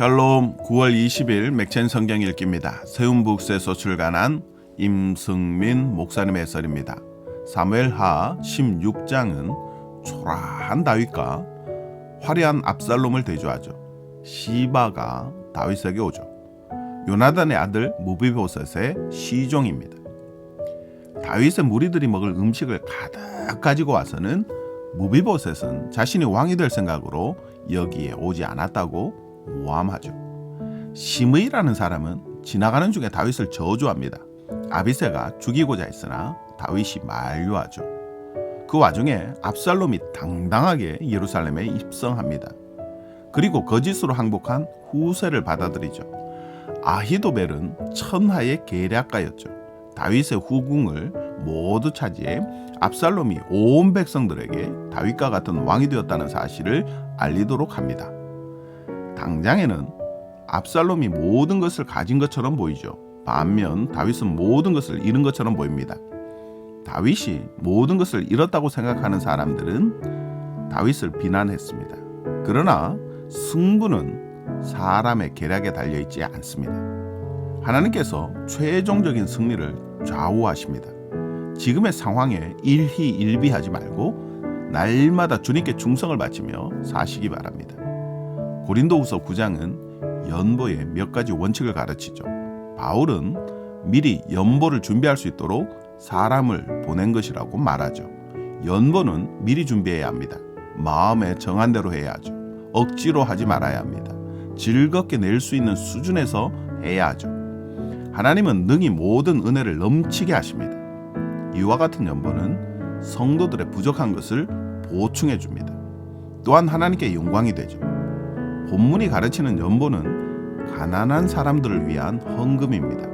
샬롬 9월 20일 맥첸 성경 읽기입니다. 세움북스에서 출간한 임승민 목사님의 해설입니다. 사무엘하 16장은 초라한 다윗과 화려한 압살롬을 대조하죠. 시바가 다윗에게 오죠. 요나단의 아들 무비보셋의 시종입니다. 다윗의 무리들이 먹을 음식을 가득 가지고 와서는 무비보셋은 자신이 왕이 될 생각으로 여기에 오지 않았다고 모함하죠. 심의라는 사람은 지나가는 중에 다윗을 저주합니다. 아비세가 죽이고자 했으나 다윗이 만류하죠. 그 와중에 압살롬이 당당하게 예루살렘에 입성합니다. 그리고 거짓으로 항복한 후세를 받아들이죠. 아히도벨은 천하의 계략가였죠. 다윗의 후궁을 모두 차지해 압살롬이 온 백성들에게 다윗과 같은 왕이 되었다는 사실을 알리도록 합니다. 당장에는 압살롬이 모든 것을 가진 것처럼 보이죠. 반면 다윗은 모든 것을 잃은 것처럼 보입니다. 다윗이 모든 것을 잃었다고 생각하는 사람들은 다윗을 비난했습니다. 그러나 승부는 사람의 계략에 달려 있지 않습니다. 하나님께서 최종적인 승리를 좌우하십니다. 지금의 상황에 일희일비하지 말고 날마다 주님께 충성을 바치며 사시기 바랍니다. 고린도후서 9장은 연보의 몇 가지 원칙을 가르치죠. 바울은 미리 연보를 준비할 수 있도록 사람을 보낸 것이라고 말하죠. 연보는 미리 준비해야 합니다. 마음에 정한 대로 해야 하죠. 억지로 하지 말아야 합니다. 즐겁게 낼 수 있는 수준에서 해야 하죠. 하나님은 능히 모든 은혜를 넘치게 하십니다. 이와 같은 연보는 성도들의 부족한 것을 보충해 줍니다. 또한 하나님께 영광이 되죠. 본문이 가르치는 연보는 가난한 사람들을 위한 헌금입니다.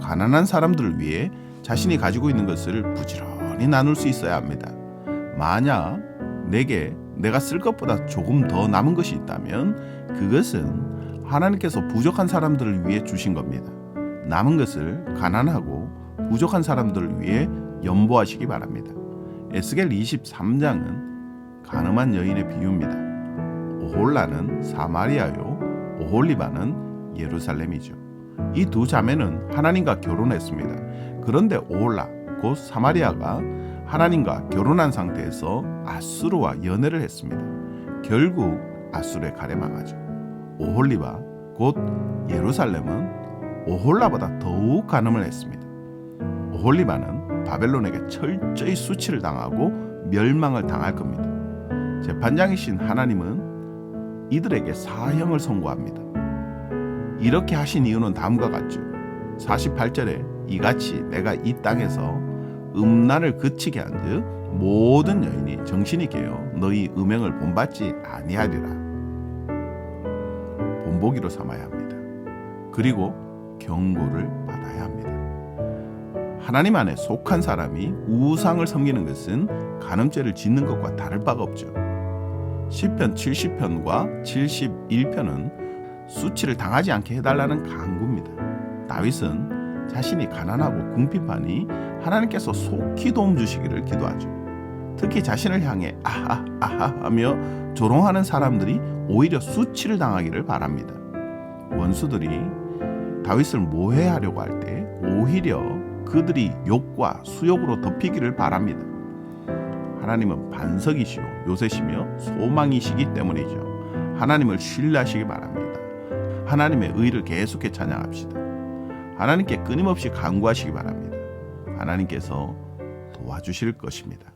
가난한 사람들을 위해 자신이 가지고 있는 것을 부지런히 나눌 수 있어야 합니다. 만약 내게 내가 쓸 것보다 조금 더 남은 것이 있다면 그것은 하나님께서 부족한 사람들을 위해 주신 겁니다. 남은 것을 가난하고 부족한 사람들을 위해 연보하시기 바랍니다. 에스겔 23장은 가늠한 여인의 비유입니다. 오홀라는 사마리아요, 오홀리바는 예루살렘이죠. 이 두 자매는 하나님과 결혼했습니다. 그런데 오홀라, 곧 사마리아가 하나님과 결혼한 상태에서 아수르와 연애를 했습니다. 결국 아수르의 칼에 망하죠. 오홀리바, 곧 예루살렘은 오홀라보다 더욱 간음을 했습니다. 오홀리바는 바벨론에게 철저히 수치를 당하고 멸망을 당할 겁니다. 재판장이신 하나님은 이들에게 사형을 선고합니다. 이렇게 하신 이유는 다음과 같죠. 48절에 이같이 내가 이 땅에서 음란을 그치게 한즉 모든 여인이 정신이 깨어 너희 음행을 본받지 아니하리라. 본보기로 삼아야 합니다. 그리고 경고를 받아야 합니다. 하나님 안에 속한 사람이 우상을 섬기는 것은 간음죄를 짓는 것과 다를 바가 없죠. 시편 70편과 71편은 수치를 당하지 않게 해달라는 강구입니다. 다윗은 자신이 가난하고 궁핍하니 하나님께서 속히 도움 주시기를 기도하죠. 특히 자신을 향해 아하 아하 하며 조롱하는 사람들이 오히려 수치를 당하기를 바랍니다. 원수들이 다윗을 모해하려고 할 때 오히려 그들이 욕과 수욕으로 덮이기를 바랍니다. 하나님은 반석이시요 요새시며 소망이시기 때문이죠. 하나님을 신뢰하시기 바랍니다. 하나님의 의를 계속해 찬양합시다. 하나님께 끊임없이 간구하시기 바랍니다. 하나님께서 도와주실 것입니다.